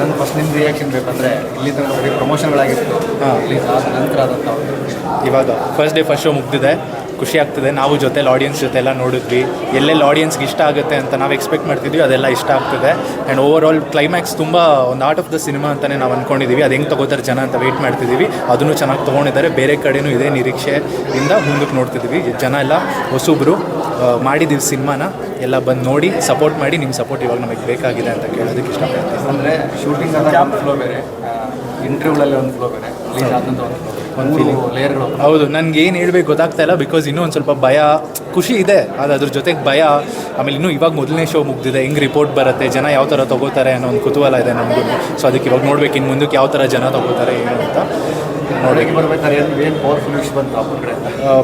ನನ್ನ ಫಸ್ಟ್ ನಿಮ್ಮ ರಿಯಾಕ್ಷನ್ ಬೇಕಂದ್ರೆ ಇಲ್ಲಿ ತನಕ ಬರೀ ಪ್ರಮೋಷನ್ಗಳಾಗಿತ್ತು ಹಾಂ. ರಿಲೀಸ್ ಆದ ನಂತರ ಆದಂಥ ಇವಾಗ ಫಸ್ಟ್ ಡೇ ಫಸ್ಟ್ ಶೋ ಮುಗ್ದಿದೆ. ಖುಷಿ ಆಗ್ತಿದೆ. ನಾವು ಜೊತೆಲಿ ಆಡಿಯನ್ಸ್ ಜೊತೆ ಎಲ್ಲ ನೋಡಿದ್ವಿ. ಎಲ್ಲೆಲ್ಲಿ ಆಡಿಯನ್ಸ್ಗೆ ಇಷ್ಟ ಆಗುತ್ತೆ ಅಂತ ನಾವು ಎಕ್ಸ್ಪೆಕ್ಟ್ ಮಾಡ್ತಿದ್ವಿ. ಅದೆಲ್ಲ ಇಷ್ಟ ಆಗ್ತಿದೆ. ಆ್ಯಂಡ್ ಓವರ್ ಆಲ್ ಕ್ಲೈಮ್ಯಾಕ್ಸ್ ತುಂಬ ಒಂದು ಆರ್ಟ್ ಆಫ್ ದ ಸಿನಿಮಾ ಅಂತಲೇ ನಾವು ಅಂದ್ಕೊಂಡಿದ್ದೀವಿ ಅದು ಹೆಂಗೆ ತೊಗೋತಾರೆ ಜನ ಅಂತ ವೆಯ್ಟ್ ಮಾಡ್ತಿದ್ದೀವಿ ಅದನ್ನು ಚೆನ್ನಾಗಿ ತೊಗೊಂಡಿದ್ದಾರೆ. ಬೇರೆ ಕಡೆಯೂ ಇದೇ ನಿರೀಕ್ಷೆಯಿಂದ ಮುಂದಕ್ಕೆ ನೋಡ್ತಿದ್ದೀವಿ ಜನ ಎಲ್ಲ ಹೊಸಬ್ರು ಆ, ಮಾಡಿದ್ದೀವಿ ಸಿನಿಮಾನ ಎಲ್ಲ ಬಂದು ನೋಡಿ ಸಪೋರ್ಟ್ ಮಾಡಿ ನಿಮ್ಮ ಸಪೋರ್ಟ್ ಇವಾಗ ನಮಗೆ ಬೇಕಾಗಿದೆ ಅಂತ ಕೇಳೋದಕ್ಕೆ ಇಷ್ಟಪಡ್ತೀನಿ. ಅಂದರೆ ಶೂಟಿಂಗ್ ಅಂತ ಒಂದು ಫ್ಲೋ ಬೇರೆ ಇಂಟರ್ವ್ಯೂಗಳಲ್ಲಿ ಒಂದು ಫ್ಲೋ ಬೇರೆ ಹೌದು ನನಗೆ ಏನು ಹೇಳ್ಬೇಕು ಗೊತ್ತಾಗ್ತಾ ಇಲ್ಲ ಬಿಕಾಸ್ ಇನ್ನೂ ಒಂದು ಸ್ವಲ್ಪ ಭಯ ಖುಷಿ ಇದೆ. ಅದು ಅದ್ರ ಜೊತೆಗೆ ಭಯ ಆಮೇಲೆ ಇನ್ನೂ ಇವಾಗ ಮೊದಲನೇ ಶೋ ಮುಗ್ದಿದೆ ಹೆಂಗೆ ರಿಪೋರ್ಟ್ ಬರುತ್ತೆ ಜನ ಯಾವ ಥರ ತೊಗೋತಾರೆ ಅನ್ನೋ ಒಂದು ಕುತೂಹಲ ಇದೆ ನಮಗೂ ಸೊ ಅದಕ್ಕೆ ಇವಾಗ ನೋಡ್ಬೇಕು ಇನ್ನು ಮುಂದಕ್ಕೆ ಯಾವ ಥರ ಜನ ತೊಗೋತಾರೆ ಏನು ಅಂತ.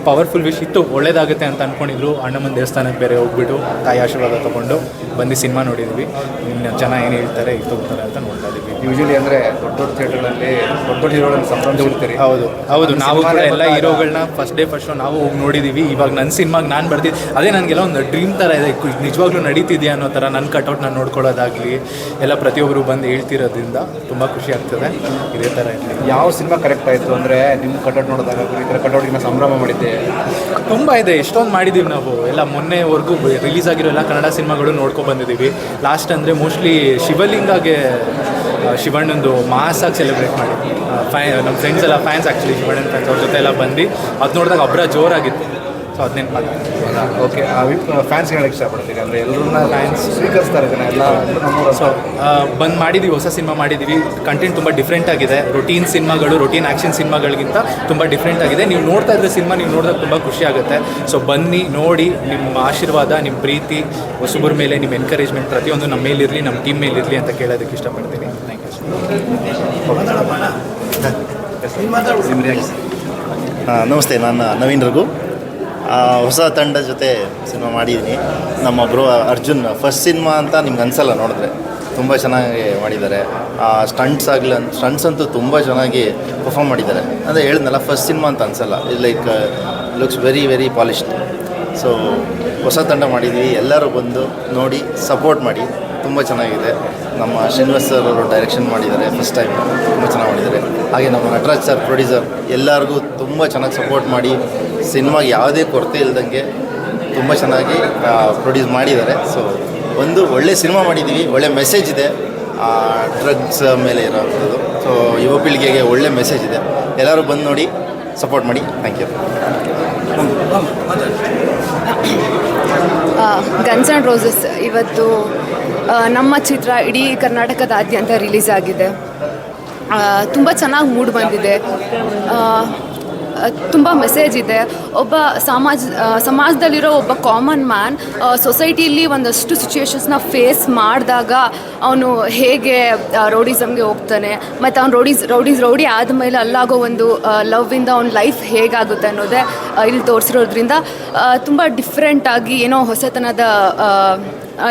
ಪವರ್ಫುಲ್ ವಿಶ್ ಇತ್ತು. ಒಳ್ಳೇದಾಗುತ್ತೆ ಅಂತ ಅಂದ್ಕೊಂಡಿದ್ರು ಅಣ್ಣಮ್ಮನ ದೇವಸ್ಥಾನಕ್ಕೆ ಬೇರೆ ಹೋಗ್ಬಿಟ್ಟು ತಾಯಿ ಆಶೀರ್ವಾದ ತೊಗೊಂಡು ಬಂದು ಸಿನಿಮಾ ನೋಡಿದ್ವಿ. ಇನ್ನು ಜನ ಏನು ಹೇಳ್ತಾರೆ ಇದು ತಗೋತಾರೆ ಅಂತ ನೋಡ್ತಾ ಇದ್ವಿ. ಯೂಶಲಿ ಅಂದರೆ ದೊಡ್ಡ ದೊಡ್ಡ ಥಿಯೇಟರ್ಗಳಲ್ಲಿ ದೊಡ್ಡ ದೊಡ್ಡ ಹೀರೋಗಳನ್ನ ಸಂಬಂಧ ಹುಡ್ತೀರಿ ಹೌದು. ಹೌದು. ನಾವು ಕೂಡ ಎಲ್ಲ ಹೀರೋಗಳನ್ನ ಫಸ್ಟ್ ಡೇ ಫಸ್ಟ್ ನಾವು ಹೋಗಿ ನೋಡಿದ್ದೀವಿ ಇವಾಗ ನನ್ನ ಸಿನಿಮಾಗೆ ನಾನು ಬರ್ತಿದ್ದೆ ಅದೇ ನನಗೆಲ್ಲ ಒಂದು ಡ್ರೀಮ್ ಥರ ಇದೆ. ನಿಜವಾಗ್ಲೂ ನಡೀತಿದೆಯಾ ಅನ್ನೋ ಥರ ನನ್ನ ಕಟೌಟ್ ನಾನು ನೋಡ್ಕೊಳ್ಳೋದಾಗಲಿ ಎಲ್ಲ ಪ್ರತಿಯೊಬ್ಬರು ಬಂದು ಹೇಳ್ತಿರೋದ್ರಿಂದ ತುಂಬ ಖುಷಿ ಆಗ್ತದೆ. ಇದೇ ಥರ ಇರಲಿ. ಯಾವ ಸಿನಿಮಾ ಕರೆಕ್ಟ್ ಆಯಿತು? ಅಂದರೆ ನಿಮ್ಮ ಕಟೌಟ್ ನೋಡಿದಾಗ ಈ ಥರ ಕಟೌಟಿನ ಸಂಭ್ರಮ ಮಾಡಿದ್ದೆ. ತುಂಬ ಇದೆ, ಎಷ್ಟೊಂದು ಮಾಡಿದ್ದೀವಿ ನಾವು. ಎಲ್ಲ ಮೊನ್ನೆವರೆಗೂ ರಿಲೀಸ್ ಆಗಿರೋ ಎಲ್ಲ ಕನ್ನಡ ಸಿನಿಮಾಗಳು ನೋಡ್ಕೊಂಡು ಬಂದಿದ್ದೀವಿ ಲಾಸ್ಟ್ ಅಂದರೆ ಮೋಸ್ಟ್ಲಿ ಶಿವಲಿಂಗಾಗೆ ಶಿವಣ್ಣಂದು ಮಾಸಾಗಿ ಸೆಲೆಬ್ರೇಟ್ ಮಾಡಿ ಫ್ಯಾ ನಮ್ಮ ಫ್ರೆಂಡ್ಸ್ ಎಲ್ಲ ಫ್ಯಾನ್ಸ್ ಆ್ಯಕ್ಚುಲಿ ಶಿವಣ್ಣನ ಫ್ಯಾನ್ಸ್ ಅವ್ರ ಜೊತೆ ಎಲ್ಲ ಬಂದು, ಅದು ನೋಡಿದಾಗ ಅಬ್ರ ಜೋರಾಗಿತ್ತು. ಸೊ ಅದನ್ನೇನು ಮಾಡ್ತೀನಿ ಓಕೆ ಫ್ಯಾನ್ಸ್ ಹೇಳಕ್ಕೆ ಇಷ್ಟಪಡ್ತೀನಿ ಅಂದರೆ ಎಲ್ಲರನ್ನ ಫ್ಯಾನ್ಸ್ ಸ್ವೀಕರಿಸ್ತಾರೆ ಜನ ಎಲ್ಲ ಸೊ ಬಂದು ಮಾಡಿದ್ದೀವಿ ಹೊಸ ಸಿನಿಮಾ ಮಾಡಿದ್ದೀವಿ ಕಂಟೆಂಟ್ ತುಂಬ ಡಿಫ್ರೆಂಟ್ ಆಗಿದೆ. ರೊಟೀನ್ ಸಿನಿಮಾಗಳು ರೊಟೀನ್ ಆ್ಯಕ್ಷನ್ ಸಿನಿಮಾಗಳಿಗಿಂತ ತುಂಬ ಡಿಫ್ರೆಂಟ್ ಆಗಿದೆ. ನೀವು ನೋಡ್ತಾ ಇದ್ರೆ ಸಿನಿಮಾ ನೀವು ನೋಡಿದಾಗ ತುಂಬ ಖುಷಿ ಆಗುತ್ತೆ. ಸೊ ಬನ್ನಿ ನೋಡಿ ನಿಮ್ಮ ಆಶೀರ್ವಾದ ನಿಮ್ಮ ಪ್ರೀತಿ ಹೊಸಬ್ರ ಮೇಲೆ ನಿಮ್ಮ ಎನ್ಕರೇಜ್ಮೆಂಟ್ ಪ್ರತಿಯೊಂದು ನಮ್ಮ ಮೇಲಿರಲಿ ನಮ್ಮ ಟೀಮ್ ಮೇಲಿರಲಿ ಅಂತ ಕೇಳೋದಕ್ಕೆ ಇಷ್ಟಪಡ್ತೀನಿ. ಥ್ಯಾಂಕ್ ಯು ನಮಸ್ತೆ ನಾನು ನವೀನ್ ರಘು. ಹೊಸ ತಂಡ ಜೊತೆ ಸಿನಿಮಾ ಮಾಡಿದ್ದೀನಿ ನಮ್ಮ ಬ್ರೋ ಅರ್ಜುನ್ ಫಸ್ಟ್ ಸಿನಿಮಾ ಅಂತ ನಿಮ್ಗೆ ಅನಿಸಲ್ಲ ನೋಡಿದ್ರೆ. ತುಂಬ ಚೆನ್ನಾಗಿ ಮಾಡಿದ್ದಾರೆ. ಸ್ಟಂಟ್ಸ್ ಆಗಲಿ ಸ್ಟಂಟ್ಸ್ ಅಂತೂ ತುಂಬ ಚೆನ್ನಾಗಿ ಪರ್ಫಾರ್ಮ್ ಮಾಡಿದ್ದಾರೆ. ಅಂದರೆ ಹೇಳಿದ್ನಲ್ಲ ಫಸ್ಟ್ ಸಿನಿಮಾ ಅಂತ ಅನ್ಸಲ್ಲ. Like looks very very polished so ಹೊಸ ತಂಡ ಮಾಡಿದ್ವಿ. ಎಲ್ಲರೂ ಬಂದು ನೋಡಿ ಸಪೋರ್ಟ್ ಮಾಡಿ. ತುಂಬ ಚೆನ್ನಾಗಿದೆ. ನಮ್ಮ ಶ್ರೀನಿವಾಸ್ ಸರ್ ಅವರು ಡೈರೆಕ್ಷನ್ ಮಾಡಿದ್ದಾರೆ ಫಸ್ಟ್ ಟೈಮ್ ತುಂಬ ಚೆನ್ನಾಗಿ ಮಾಡಿದ್ದಾರೆ. ಹಾಗೆ ನಮ್ಮ ನಟರಾಜ್ ಸರ್ ಪ್ರೊಡ್ಯೂಸರ್ ಎಲ್ಲರಿಗೂ ತುಂಬ ಚೆನ್ನಾಗಿ ಸಪೋರ್ಟ್ ಮಾಡಿ. ಸಿನಿಮಾಗೆ ಯಾವುದೇ ಕೊರತೆ ಇಲ್ದಂಗೆ ತುಂಬ ಚೆನ್ನಾಗಿ ಪ್ರೊಡ್ಯೂಸ್ ಮಾಡಿದ್ದಾರೆ. ಸೊ ಒಂದು ಒಳ್ಳೆ ಸಿನಿಮಾ ಮಾಡಿದ್ದೀವಿ, ಒಳ್ಳೆ ಮೆಸೇಜ್ ಇದೆ ಡ್ರಗ್ಸ್ ಮೇಲೆ ಇರೋವಂಥದ್ದು. ಸೊ ಯುವ ಪೀಳಿಗೆಗೆ ಒಳ್ಳೆ ಮೆಸೇಜ್ ಇದೆ. ಎಲ್ಲರೂ ಬಂದು ನೋಡಿ ಸಪೋರ್ಟ್ ಮಾಡಿ. Thank you Guns and Roses ಇವತ್ತು ನಮ್ಮ ಚಿತ್ರ ಇಡೀ ಕರ್ನಾಟಕದಾದ್ಯಂತ ರಿಲೀಸ್ ಆಗಿದೆ. ತುಂಬ ಚೆನ್ನಾಗಿ ಮೂಡ್ ಬಂದಿದೆ. ತುಂಬ ಮೆಸೇಜ್ ಇದೆ. ಒಬ್ಬ ಸಮಾಜ ಸಮಾಜದಲ್ಲಿರೋ ಒಬ್ಬ ಕಾಮನ್ ಮ್ಯಾನ್ ಸೊಸೈಟಿಯಲ್ಲಿ ಒಂದಷ್ಟು ಸಿಚುವೇಶನ್ಸ್ನ ಫೇಸ್ ಮಾಡಿದಾಗ ಅವನು ಹೇಗೆ ರೌಡಿಸಮ್ಗೆ ಹೋಗ್ತಾನೆ. ಮತ್ತು ಅವ್ನು ರೌಡೀಸ್ ರೌಡೀಸ್ ರೌಡಿ ಆದಮೇಲೆ ಅಲ್ಲಾಗೋ ಒಂದು ಲವ್ವಿಂದ ಅವ್ನ ಲೈಫ್ ಹೇಗಾಗುತ್ತೆ ಅನ್ನೋದೇ ಇಲ್ಲಿ ತೋರಿಸಿರೋದ್ರಿಂದ ತುಂಬ ಡಿಫ್ರೆಂಟಾಗಿ ಏನೋ ಹೊಸತನದ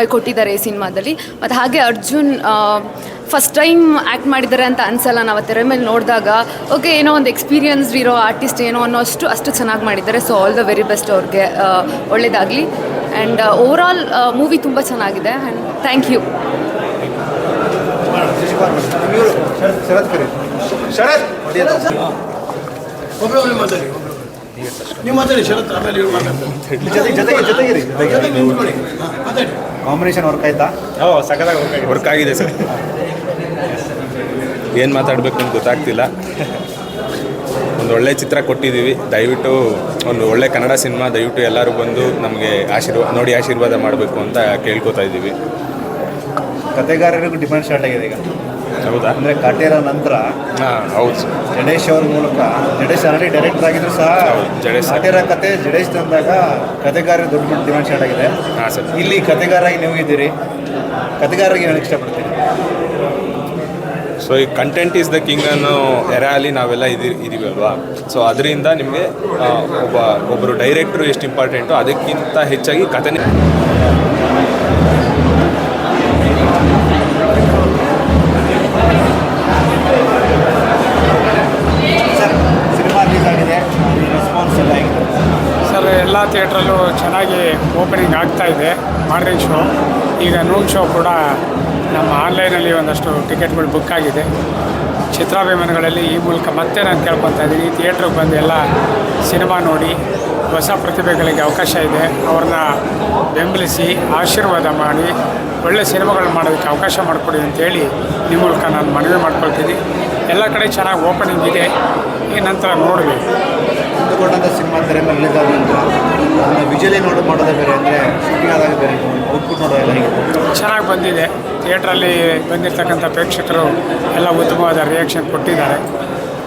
ಕೊಟ್ಟಿದ್ದಾರೆ ಈ ಸಿನಿಮಾದಲ್ಲಿ ಮತ್ತು ಹಾಗೆ ಅರ್ಜುನ್ ಫಸ್ಟ್ ಟೈಮ್ ಆ್ಯಕ್ಟ್ ಮಾಡಿದ್ದಾರೆ ಅಂತ ಅನ್ಸಲ್ಲ ನಾವು ತೆರೆ ಮೇಲೆ ನೋಡಿದಾಗ ಓಕೆ ಏನೋ ಒಂದು ಎಕ್ಸ್ಪೀರಿಯನ್ಸ್ಡ್ ಇರೋ ಆರ್ಟಿಸ್ಟ್ ಏನೋ ಅನ್ನೋ ಅಷ್ಟು ಅಷ್ಟು ಚೆನ್ನಾಗಿ ಮಾಡಿದ್ದಾರೆ so all the very best ಅವ್ರಿಗೆ ಒಳ್ಳೆಯದಾಗಲಿ ಆ್ಯಂಡ್ ಓವರ್ ಮೂವಿ ತುಂಬ ಚೆನ್ನಾಗಿದೆ ಆ್ಯಂಡ್ ಥ್ಯಾಂಕ್ ಯು ಮಾತಾಡಿ ನೀವು ಮಾತಾಡಿ ಶರತ್ ಆಮೇಲೆ ಮಾತಾಡ್ತಾರೆ ಜೊತೆಗೆ ಜೊತೆಗೆ ಜೊತೆಗಿರಿ ಜೊತೆಗೆ ವರ್ಕ್ ಆಯ್ತಾ? ಓ ಕಾಂಬಿನೇಷನ್ ವರ್ಕ್ ಆಯ್ತಾ ವರ್ಕ್ ಆಗಿದೆ ಸರ್. ಏನು ಮಾತಾಡಬೇಕು ಅಂತ ಗೊತ್ತಾಗ್ತಿಲ್ಲ. ಒಂದು ಒಳ್ಳೆ ಚಿತ್ರ ಕೊಟ್ಟಿದ್ದೀವಿ. ದಯವಿಟ್ಟು ಒಂದು ಒಳ್ಳೆ ಕನ್ನಡ ಸಿನಿಮಾ ದಯವಿಟ್ಟು ಎಲ್ಲರೂ ಬಂದು ನಮಗೆ ಆಶೀರ್ವಾದ ನೋಡಿ ಆಶೀರ್ವಾದ ಮಾಡಬೇಕು ಅಂತ ಕೇಳ್ಕೊತಾ ಇದ್ದೀವಿ. ಕತೆಗಾರರಿಗೂ ಡಿಮ್ಯಾಂಡ್ ಸ್ಟಾರ್ಟ್ ಆಗಿದೆ ಈಗ. ಹೌದಾ? ಅಂದರೆ ಕಾಟೇರ ನಂತರ ಹಾಂ ಹೌದು ಸರ್. ಜಡೇಶ್ ಅವ್ರ ಮೂಲಕ ಜಡೇಶ್ ಆಲ್ರೆಡಿ ಡೈರೆಕ್ಟರ್ ಆಗಿದ್ರು ಸಹ ಜಡೇಶ್. ಕಾಟೇರ ಕತೆ ಜಡೇಶ್ ತಂದಾಗ ಕತೆಗಾರ ದೊಡ್ಡ ದೊಡ್ಡ ಡಿಮ್ಯಾಂಡ್ ಸ್ಟಾರ್ಟ್ ಆಗಿದೆ. ಹಾಂ ಸರ್. ಇಲ್ಲಿ ಕತೆಗಾರಾಗಿ ನೀವು ಇದ್ದೀರಿ. ಕತೆಗಾರರಿಗೆ ಹೇಳಕ್ಕೆ ಇಷ್ಟಪಡ್ತೀನಿ ಸೊ ಈ ಕಂಟೆಂಟ್ ಈಸ್ ದ ಕಿಂಗ್ ಅನ್ನೋ ಎರಾಲಿ ನಾವೆಲ್ಲ ಇದಿ ಇದೀವಿ ಅಲ್ವಾ ಸೊ ಅದರಿಂದ ನಿಮಗೆ ಒಬ್ಬ ಒಬ್ಬರು ಡೈರೆಕ್ಟ್ರು ಎಷ್ಟು ಇಂಪಾರ್ಟೆಂಟು ಅದಕ್ಕಿಂತ ಹೆಚ್ಚಾಗಿ ಕಥೆನೇ ಎಲ್ಲ ಥಿಯೇಟ್ರಲ್ಲೂ ಚೆನ್ನಾಗಿ ಓಪನಿಂಗ್ ಆಗ್ತಾ ಇದೆ, ಮಾರ್ನಿಂಗ್ ಶೋ. ಈಗ ನೂನ್ ಶೋ ಕೂಡ ನಮ್ಮ ಆನ್ಲೈನಲ್ಲಿ ಒಂದಷ್ಟು ಟಿಕೆಟ್ಗಳು ಬುಕ್ ಆಗಿದೆ. ಚಿತ್ರಾಭಿಮಾನಿಗಳಲ್ಲಿ ಈ ಮೂಲಕ ಮತ್ತೆ ನಾನು ಕೇಳ್ಕೊತಾ ಇದ್ದೀನಿ. ಥಿಯೇಟ್ರಿಗೆ ಬಂದು ಎಲ್ಲ ಸಿನಿಮಾ ನೋಡಿ, ಹೊಸ ಪ್ರತಿಭೆಗಳಿಗೆ ಅವಕಾಶ ಇದೆ. ಅವ್ರನ್ನ ಬೆಂಬಲಿಸಿ, ಆಶೀರ್ವಾದ ಮಾಡಿ ಒಳ್ಳೆ ಸಿನಿಮಾಗಳು ಮಾಡೋದಕ್ಕೆ ಅವಕಾಶ ಮಾಡಿಕೊಡಿ ಅಂತೇಳಿ ನಿಮ್ಮ ಮೂಲಕ ನಾನು ಮನವಿ ಮಾಡ್ಕೊಳ್ತೀನಿ. ಎಲ್ಲ ಕಡೆ ಚೆನ್ನಾಗಿ ಓಪನಿಂಗ್ ಇದೆ. ಈ ನಂತರ ನೋಡಬೇಕು. ಅಂದುಕೊಂಡಂಥ ಸಿನಿಮಾ ತೆರೆ ಮೇಲೆ ವಿಜುವಲಿ ನೋಡೋ ಮಾಡೋದೇ ಬೇರೆ ಅಂದರೆ ಶೂಟಿಂಗ್ ಆದಾಗ ಬೇರೆ ಔಟ್ಪುಟ್ ನೋಡೋದೆಲ್ಲ ಚೆನ್ನಾಗಿ ಬಂದಿದೆ. ಥಿಯೇಟ್ರಲ್ಲಿ ಬಂದಿರತಕ್ಕಂಥ ಪ್ರೇಕ್ಷಕರು ಎಲ್ಲ ಉತ್ತಮವಾದ ರಿಯಾಕ್ಷನ್ ಕೊಟ್ಟಿದ್ದಾರೆ.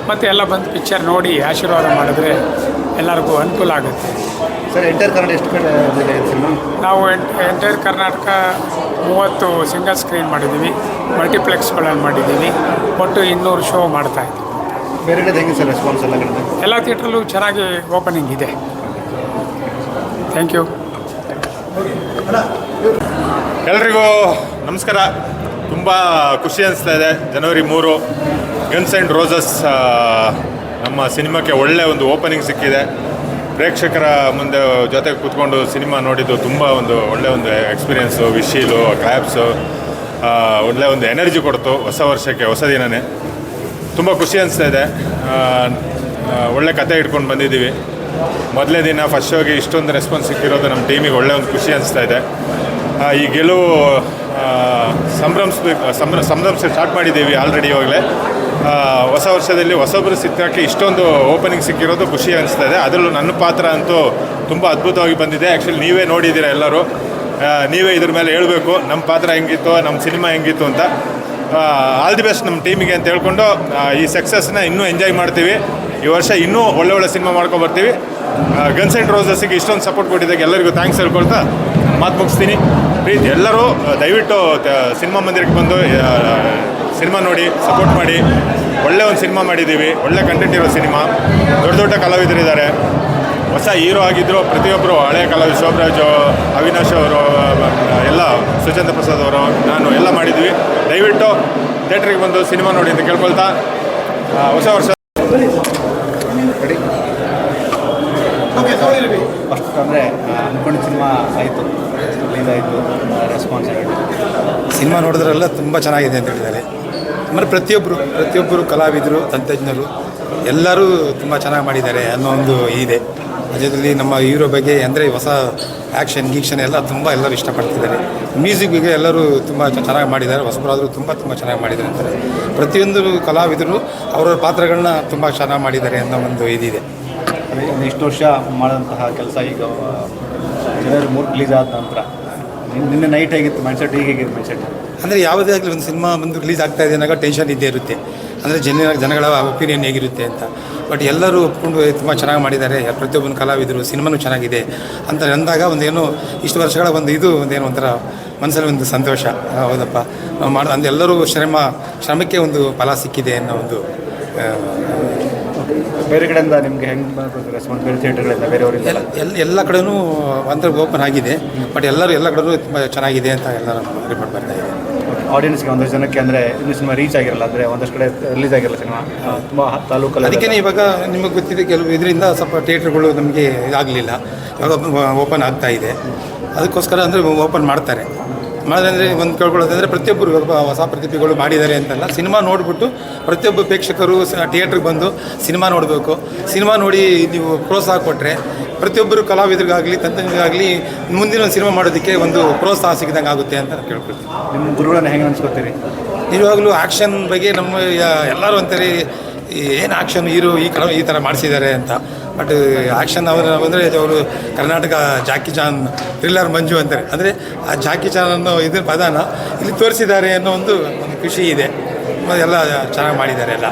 ಮತ್ತು ಎಲ್ಲ ಬಂದು ಪಿಕ್ಚರ್ ನೋಡಿ ಆಶೀರ್ವಾದ ಮಾಡಿದ್ರೆ ಎಲ್ಲರಿಗೂ ಅನುಕೂಲ ಆಗುತ್ತೆ. ಸರ್ ಎಂಟರ್ ಕರ್ನಾಟಕ ಎಷ್ಟು ಕಡೆ ಇದೆ ಸಿನಿಮಾ? ನಾವು ಎಂಟೈರ್ ಕರ್ನಾಟಕ ಮೂವತ್ತು ಸಿಂಗಲ್ ಸ್ಕ್ರೀನ್ ಮಾಡಿದ್ದೀವಿ. ಮಲ್ಟಿಪ್ಲೆಕ್ಸ್ಗಳನ್ನು ಮಾಡಿದ್ದೀವಿ. ಒಟ್ಟು ಇನ್ನೂರು ಶೋ ಮಾಡ್ತಾ ಇದ್ದೀವಿ. ಬೇರೆ ಕಡೆ ಹೆಂಗೆ ಸರ್ ರೆಸ್ಪಾನ್ಸ್ ಎಲ್ಲ ಕಡೆ? ಎಲ್ಲ ಥಿಯೇಟ್ರಲ್ಲೂ ಚೆನ್ನಾಗಿ ಓಪನಿಂಗ್ ಇದೆ. ಥ್ಯಾಂಕ್ ಯು ಎಲ್ರಿಗೂ ನಮಸ್ಕಾರ. ತುಂಬ ಖುಷಿ ಅನಿಸ್ತಾ ಇದೆ. ಜನವರಿ ಮೂರು ಗನ್ಸ್ ಆ್ಯಂಡ್ ರೋಸಸ್ ನಮ್ಮ ಸಿನಿಮಾಕ್ಕೆ ಒಳ್ಳೆ ಒಂದು ಓಪನಿಂಗ್ ಸಿಕ್ಕಿದೆ. ಪ್ರೇಕ್ಷಕರ ಮುಂದೆ ಜೊತೆ ಕೂತ್ಕೊಂಡು ಸಿನಿಮಾ ನೋಡಿದ್ದು ತುಂಬ ಒಂದು ಒಳ್ಳೆ ಒಂದು ಎಕ್ಸ್ಪೀರಿಯೆನ್ಸು ವಿಶೀಲು ಕ್ಲಾಪ್ಸು ಒಳ್ಳೆ ಒಂದು ಎನರ್ಜಿ ಕೊಡ್ತು ಹೊಸ ವರ್ಷಕ್ಕೆ, ಹೊಸ ದಿನನೇ. ತುಂಬ ಖುಷಿ ಅನಿಸ್ತಾ ಇದೆ. ಒಳ್ಳೆ ಕತೆ ಇಟ್ಕೊಂಡು ಬಂದಿದ್ದೀವಿ. ಮೊದಲೇ ದಿನ ಫಸ್ಟ್ ಶೋಗೆ ಇಷ್ಟೊಂದು ರೆಸ್ಪಾನ್ಸ್ ಸಿಕ್ಕಿರೋದು ನಮ್ಮ ಟೀಮಿಗೆ ಒಳ್ಳೆ ಒಂದು ಖುಷಿ ಅನಿಸ್ತಾ ಇದೆ. ಈ ಗೆಲುವು ಸಂಭ್ರಮಿಸ್ಬೇಕು ಸಂಭ್ರ, ಸಂಭ್ರಮಿಸಿ ಸ್ಟಾರ್ಟ್ ಮಾಡಿದ್ದೀವಿ ಆಲ್ರೆಡಿ ಇವಾಗಲೇ. ಹೊಸ ವರ್ಷದಲ್ಲಿ ಹೊಸೊಬ್ಬರು ಸಿಕ್ಕಾಕಿ ಇಷ್ಟೊಂದು ಓಪನಿಂಗ್ ಸಿಕ್ಕಿರೋದು ಖುಷಿ ಅನಿಸ್ತಾ ಇದೆ ಅದರಲ್ಲೂ ನನ್ನ ಪಾತ್ರ ಅಂತೂ ತುಂಬ ಅದ್ಭುತವಾಗಿ ಬಂದಿದೆ. ಆ್ಯಕ್ಚುಲಿ ನೀವೇ ನೋಡಿದ್ದೀರ ಎಲ್ಲರೂ. ನೀವೇ ಇದ್ರ ಮೇಲೆ ಹೇಳಬೇಕು. ನಮ್ಮ ಪಾತ್ರ ಹೆಂಗಿತ್ತು ನಮ್ಮ ಸಿನಿಮಾ ಹೆಂಗಿತ್ತು ಅಂತ. ಆಲ್ ದಿ ಬೆಸ್ಟ್ ನಮ್ಮ ಟೀಮಿಗೆ ಅಂತ ಹೇಳ್ಕೊಂಡು ಈ ಸಕ್ಸಸ್ನ ಇನ್ನೂ ಎಂಜಾಯ್ ಮಾಡ್ತೀವಿ. ಈ ವರ್ಷ ಇನ್ನೂ ಒಳ್ಳೆ ಒಳ್ಳೆ ಸಿನಿಮಾ ಮಾಡ್ಕೊಂಡು ಬರ್ತೀವಿ. ಗನ್ಸ್ ಆ್ಯಂಡ್ ರೋಸಸ್ಗೆ ಇಷ್ಟೊಂದು ಸಪೋರ್ಟ್ ಕೊಟ್ಟಿದ್ದಕ್ಕೆ ಎಲ್ಲರಿಗೂ ಥ್ಯಾಂಕ್ಸ್ ಹೇಳ್ಕೊಳ್ತಾ ಮಾತು ಮುಗಿಸ್ತೀನಿ. ಪ್ಲೀಸ್ ಎಲ್ಲರೂ ದಯವಿಟ್ಟು ಸಿನಿಮಾ ಮಂದಿರಕ್ಕೆ ಬಂದು ಸಿನಿಮಾ ನೋಡಿ ಸಪೋರ್ಟ್ ಮಾಡಿ. ಒಳ್ಳೆ ಒಂದು ಸಿನಿಮಾ ಮಾಡಿದ್ದೀವಿ ಒಳ್ಳೆ ಕಂಟೆಂಟ್ ಇರೋ ಸಿನಿಮಾ. ದೊಡ್ಡ ದೊಡ್ಡ ಕಲಾವಿದರಿದ್ದಾರೆ. ಹೊಸ ಹೀರೋ ಆಗಿದ್ದರು ಪ್ರತಿಯೊಬ್ಬರು ಹಳೆಯ ಕಲಾವಿದ ಶೋಭರಾಜು, ಅವಿನಾಶ್ ಅವರು ಎಲ್ಲ, ಸುಚೇಂದ್ರ ಪ್ರಸಾದ್ ಅವರು, ನಾನು ಎಲ್ಲ ಮಾಡಿದ್ವಿ. ದಯವಿಟ್ಟು ಥಿಯೇಟ್ರಿಗೆ ಬಂದು ಸಿನಿಮಾ ನೋಡಿ ಅಂತ ಕೇಳ್ಕೊಳ್ತಾ ಹೊಸ ವರ್ಷ. ಫಸ್ಟ್ ಅಂದರೆ ಅಂದ್ಕೊಂಡಿದ್ದ ಸಿನಿಮಾ ಆಯಿತು. ಇದಾಯಿತು ರೆಸ್ಪಾನ್ಸ್ ಆಯಿತು. ಸಿನಿಮಾ ನೋಡಿದ್ರೆಲ್ಲ ತುಂಬ ಚೆನ್ನಾಗಿದೆ ಅಂತ ಹೇಳಿದ್ದಾರೆ. ಆಮೇಲೆ ಪ್ರತಿಯೊಬ್ಬರು ಪ್ರತಿಯೊಬ್ಬರು ಕಲಾವಿದರು, ತಂತ್ರಜ್ಞರು, ಎಲ್ಲರೂ ತುಂಬ ಚೆನ್ನಾಗಿ ಮಾಡಿದ್ದಾರೆ ಅನ್ನೋ ಒಂದು ಇದೆ. ಮಧ್ಯದಲ್ಲಿ ನಮ್ಮ ಹೀರೋ ಬಗ್ಗೆ ಅಂದರೆ ಹೊಸ ಆ್ಯಕ್ಷನ್ ಗೀಕ್ಷನ್ ಎಲ್ಲ ತುಂಬ ಎಲ್ಲರೂ ಇಷ್ಟಪಡ್ತಿದ್ದಾರೆ. ಮ್ಯೂಸಿಕ್ ಬಗ್ಗೆ ಎಲ್ಲರೂ ತುಂಬ ಚೆನ್ನಾಗಿ ಮಾಡಿದ್ದಾರೆ. ಹೊಸಬರಾದರೂ ತುಂಬ ತುಂಬ ಚೆನ್ನಾಗಿ ಮಾಡಿದ್ದಾರೆ ಅಂತಾರೆ. ಪ್ರತಿಯೊಂದು ಕಲಾವಿದರು ಅವರವ್ರ ಪಾತ್ರಗಳನ್ನ ತುಂಬ ಚೆನ್ನಾಗಿ ಮಾಡಿದ್ದಾರೆ ಅನ್ನೋ ಒಂದು ಇದಿದೆ. ಒಂದು ಇಷ್ಟು ವರ್ಷ ಮಾಡಿದಂತಹ ಕೆಲಸ ಈಗ ಜನವರಿ ಮೂರು ರಿಲೀಸ್ ಆದ ನಂತರ. ನಿನ್- ನಿನ್ನೆ ನೈಟ್ ಹೇಗಿತ್ತು? ಮೈಂಡ್ಸೆಟ್ ಈಗ ಹೇಗಿತ್ತು ಮೈಂಡ್ಸೆಟ್ ಅಂದರೆ ಯಾವುದೇ ಆಗಲಿ ಒಂದು ಸಿನಿಮಾ ಬಂದು ರಿಲೀಸ್ ಆಗ್ತಾ ಇದೆ ಅನ್ನೋ ಟೆನ್ಷನ್ ಇದ್ದೇ ಇರುತ್ತೆ. ಅಂದರೆ ಜನ ಜನಗಳ ಒಪಿನಿಯನ್ ಹೇಗಿರುತ್ತೆ ಅಂತ. ಬಟ್ ಎಲ್ಲರೂ ಒಪ್ಕೊಂಡು ತುಂಬ ಚೆನ್ನಾಗಿ ಮಾಡಿದ್ದಾರೆ. ಪ್ರತಿಯೊಬ್ಬನ ಕಲಾವಿದರು ಸಿನಿಮಾನು ಚೆನ್ನಾಗಿದೆ ಅಂತ ಅಂದಾಗ ಒಂದೇನು ಇಷ್ಟು ವರ್ಷಗಳ ಒಂದು ಇದು, ಒಂದೇನು ಒಂಥರ ಮನಸ್ಸಲ್ಲಿ ಒಂದು ಸಂತೋಷ. ಹೌದಪ್ಪ. ನಾವು ಮಾಡೋ, ಅಂದರೆ ಎಲ್ಲರೂ ಶ್ರಮ, ಶ್ರಮಕ್ಕೆ ಒಂದು ಫಲ ಸಿಕ್ಕಿದೆ ಅನ್ನೋ ಒಂದು ಬೇರೆ ಕಡೆಯಿಂದ ನಿಮಗೆ ಹೆಂಗೆ ರೆಸ್ಪಾನ್ಸ್ ಬೇರೆ ಥಿಯೇಟರ್ಗಳಿಂದ ಬೇರೆಯವರಿಂದ? ಎಲ್ಲ ಎಲ್ಲ ಎಲ್ಲ ಕಡೆನೂ ಅಂದರೆ ಓಪನ್ ಆಗಿದೆ ಬಟ್ ಎಲ್ಲರೂ ಎಲ್ಲ ಕಡೆನೂ ತುಂಬ ಚೆನ್ನಾಗಿದೆ ಅಂತ ಎಲ್ಲರೂ ರಿಪೋರ್ಟ್ ಬರ್ತಾ ಇದೆ ಆಡಿಯನ್ಸ್ಗೆ ಒಂದಷ್ಟು ಜನಕ್ಕೆ ಅಂದರೆ ಇನ್ನು ಸಿನಿಮಾ ರೀಚ್ ಆಗಿರಲ್ಲ ಅಂದರೆ ಒಂದಷ್ಟು ಕಡೆ ರಿಲೀಸ್ ಆಗಿರಲ್ಲ ಸಿನಿಮಾ? ತುಂಬ ತಾಲೂಕಲ್ಲಿ ಅದಕ್ಕೆ ಇವಾಗ ನಿಮಗೆ ಗೊತ್ತಿದೆ ಕೆಲವು ಇದರಿಂದ ಸ್ವಲ್ಪ ಥಿಯೇಟ್ರ್ಗಳು ನಮಗೆ ಇದಾಗಲಿಲ್ಲ. ಇವಾಗ ಓಪನ್ ಆಗ್ತಾ ಇದೆ. ಅದಕ್ಕೋಸ್ಕರ ಅಂದರೆ ಓಪನ್ ಮಾಡ್ತಾರೆ. ಮಾಡೋದಂದರೆ ಒಂದು ಕೇಳ್ಕೊಳ್ಳೋದಂದರೆ ಪ್ರತಿಯೊಬ್ಬರು ಹೊಸ ಪ್ರತಿಭೆಗಳು ಮಾಡಿದ್ದಾರೆ ಅಂತಲ್ಲ ಸಿನಿಮಾ ನೋಡಿಬಿಟ್ಟು ಪ್ರತಿಯೊಬ್ಬ ಪ್ರೇಕ್ಷಕರು ಥಿಯೇಟ್ರಿಗೆ ಬಂದು ಸಿನಿಮಾ ನೋಡಬೇಕು. ಸಿನಿಮಾ ನೋಡಿ ನೀವು ಪ್ರೋತ್ಸಾಹ ಕೊಟ್ಟರೆ ಪ್ರತಿಯೊಬ್ಬರು ಕಲಾವಿದರಿಗಾಗಲಿ ತಂತ್ರಜ್ಞರಿಗಾಗಲಿ ಮುಂದಿನ ಒಂದು ಸಿನಿಮಾ ಮಾಡೋದಕ್ಕೆ ಒಂದು ಪ್ರೋತ್ಸಾಹ ಸಿಕ್ಕಿದಂಗೆ ಆಗುತ್ತೆ ಅಂತ ನಾನು ಕೇಳ್ಕೊಳ್ತೀನಿ. ನಿಮ್ಮ ಗುರುಗಳನ್ನು ಹೆಂಗೆ ಅನ್ಸ್ಕೊತೀರಿ? ನಿಜವಾಗ್ಲೂ ಆ್ಯಕ್ಷನ್ ಬಗ್ಗೆ ನಮ್ಮ ಎಲ್ಲರೂ ಅಂತಾರೆ ಏನು ಆ್ಯಕ್ಷನ್ ಹೀರೋ ಈ ಕಡೆ ಈ ಥರ ಮಾಡಿಸಿದ್ದಾರೆ ಅಂತ. ಬಟ್ ಆ್ಯಕ್ಷನ್ ಅವರು ಅಂದರೆ ಅವರು Karnataka Jackie Chan thriller Manju ಅಂತಾರೆ. ಅಂದರೆ ಆ ಜಾಕಿ ಚಾನ್ ಅನ್ನೋ ಇದ್ರ ಪದಾನ ಇಲ್ಲಿ ತೋರಿಸಿದ್ದಾರೆ ಅನ್ನೋ ಒಂದು ಖುಷಿ ಇದೆ. ಎಲ್ಲ ಚೆನ್ನಾಗಿ ಮಾಡಿದ್ದಾರೆ ಎಲ್ಲ.